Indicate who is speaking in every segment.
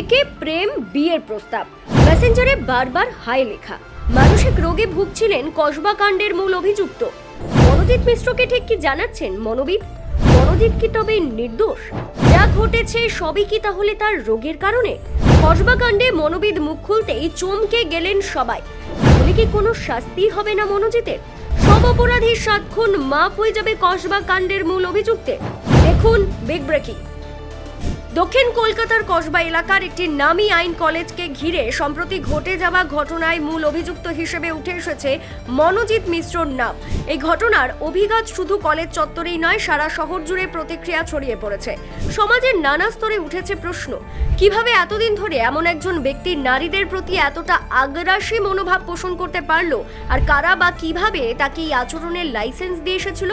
Speaker 1: একে প্রেম বিয়ের প্রস্তাব। মেসেঞ্জারে বারবার হাই লেখা। মানসিক রোগে ভুগছিলেন কসবা কাণ্ডের মূল অভিযুক্ত। মনোজিৎ মিশ্রকে ঠিক কি জানাচ্ছেন মনোবিদ? মনোজিৎ কি তবে নির্দোষ? যা ঘটেছে সবই কি তাহলে তার রোগের কারণে? কসবা কাণ্ডে মনোবিদ মুখ খুলতেই চমকে গেলেন সবাই। তাহলে কি কোনো শাস্তি হবে না মনোজিতের? সব অপরাধীর সাতক্ষণ মাফ হয়ে যাবে কসবা কাণ্ডের মূল অভিযুক্তের। দেখুন বিগ ব্রেকিং দক্ষিণ কলকাতার কসবা এলাকার একটি নামী আইন কলেজকে ঘিরে সম্প্রতি ঘটে যাওয়া ঘটনায় মূল অভিযুক্ত হিসেবে উঠে এসেছে মনোজিৎ মিশ্রর নাম। এই ঘটনার অভিঘাত শুধু কলেজ চত্বরেই নয়, সারা শহর জুড়ে প্রতিক্রিয়া ছড়িয়ে পড়েছে। সমাজের নানা স্তরে উঠেছে প্রশ্ন, কীভাবে এতদিন ধরে এমন একজন ব্যক্তি নারীদের প্রতি এতটা আগ্রাসী মনোভাব পোষণ করতে পারল? আর কারা বা কীভাবে তাকে এই আচরণের লাইসেন্স দিয়ে এসেছিল?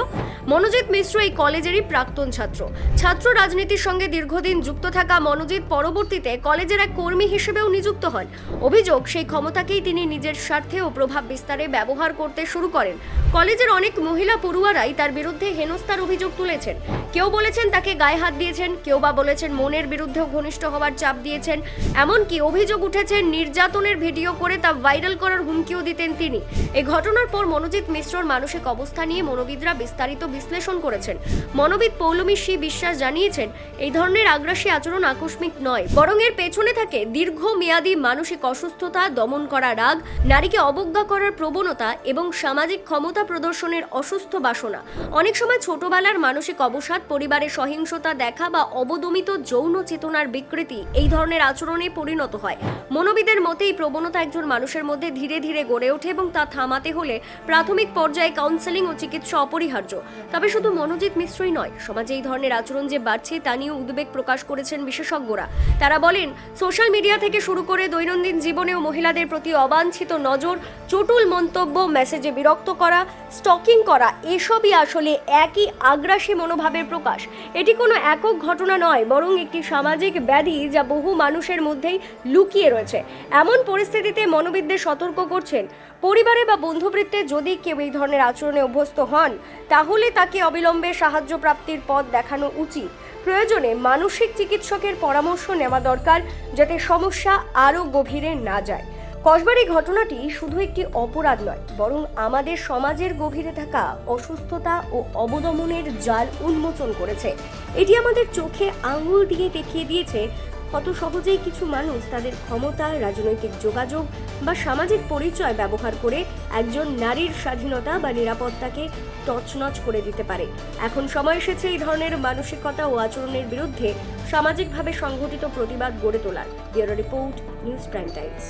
Speaker 1: মনোজিৎ মিশ্র এই কলেজেরই প্রাক্তন ছাত্র। ছাত্র রাজনীতির সঙ্গে দীর্ঘদিন যুক্ত থাকা মনোজিৎ পরবর্তীতে কলেজের এক কর্মী হিসেবেও নিযুক্ত হন। অভিযোগ, সেই ক্ষমতাকেই তিনি নিজের স্বার্থে ও প্রভাব বিস্তারে ব্যবহার করতে শুরু করেন। কলেজের অনেক মহিলা পড়ুয়ারাই তার বিরুদ্ধে হেনস্থার অভিযোগ তুলেছেন। কেউ বলেছেন তাকে গায়ে হাত দিয়েছেন, কেউ বা বলেছেন মনের বিরুদ্ধেও ঘনিষ্ঠ হওয়ার চাপ দিয়েছেন। এমনকি অভিযোগ উঠেছে, নির্যাতনের ভিডিও করে তা ভাইরাল করার হুমকিও দিতেন তিনি। এই ঘটনার পর মনোজিৎ মিশ্রর মানসিক অবস্থা নিয়ে মনোবিদরা বিস্তারিত বিশ্লেষণ করেছেন। মনোবিদ পৌলমী শ্রী বিশ্বাস জানিয়েছেন, এই ধরনের আগ্রাসী আচরণ আকস্মিক নয়, বরং এর পেছনে থাকে দীর্ঘমেয়াদী মানসিক অসুস্থতা, দমন করা রাগ, নারীকে অবজ্ঞা করার প্রবণতা এবং সামাজিক ক্ষমতা প্রদর্শনের অসুস্থ বাসনা। অনেক সময় ছোটবেলার মানসিক অবসাদ পরিবারে সহিংসতা দেখা বা অবদমিত যৌন চেতনার বিকৃতি এই ধরনের আচরণে পরিণত হয়। মনোবিদের মতে এই প্রবণতা একজন মানুষের মধ্যে ধীরে ধীরে গড়ে ওঠে এবং তা থামাতে হলে প্রাথমিক পর্যায়ে কাউন্সেলিং ও চিকিৎসা অপরিহার্য। তবে শুধু মনোজিৎ মিশ্রই নয়, সমাজে এই ধরনের আচরণ যে বাড়ছে তা নিয়ে উদ্বেগ প্রকাশ করেছেন বিশেষজ্ঞরা। তারা বলেন, সোশ্যাল মিডিয়া থেকে শুরু করে দৈনন্দিন জীবনেও মহিলাদের প্রতি অবাঞ্ছিত নজর, চটুল মন্তব্য, মেসেজে বিরক্ত করা, স্টকিং করা, এসবই আসলে একই আগ্রাসী মনোভাবের প্রকাশ। এটি কোনো একক ঘটনা নয়, বরং একটি সামাজিক ব্যাধি যা বহু মানুষের মধ্যেই লুকিয়ে রয়েছে। এমন পরিস্থিতিতে মনোবিদদের সতর্ক করছেন পরিবারে বা বন্ধুবৃত্তে যদি কেউ এই ধরনের আচরণে অভ্যস্ত হন, তাহলে তাকে অবিলম্বে সাহায্য প্রাপ্তির পথ দেখানো উচিত। প্রয়োজনে মানসিক চিকিৎসকের পরামর্শ নেওয়া দরকার যাতে সমস্যা আরও গভীরে না যায়। কসবার এই ঘটনাটি শুধু একটি অপরাধ নয়, বরং আমাদের সমাজের গভীরে থাকা অসুস্থতা ও অবদমনের জাল উন্মোচন করেছে। এটি আমাদের চোখে আঙুল দিয়ে দেখিয়ে দিয়েছে কত সহজেই কিছু মানুষ তাদের ক্ষমতা, রাজনৈতিক যোগাযোগ বা সামাজিক পরিচয় ব্যবহার করে একজন নারীর স্বাধীনতা বা নিরাপত্তাকে তছনছ করে দিতে পারে। এখন সময় এসেছে এই ধরনের মানসিকতা ও আচরণের বিরুদ্ধে সামাজিকভাবে সংঘটিত প্রতিবাদ গড়ে তোলার। Bureau report, news prime times.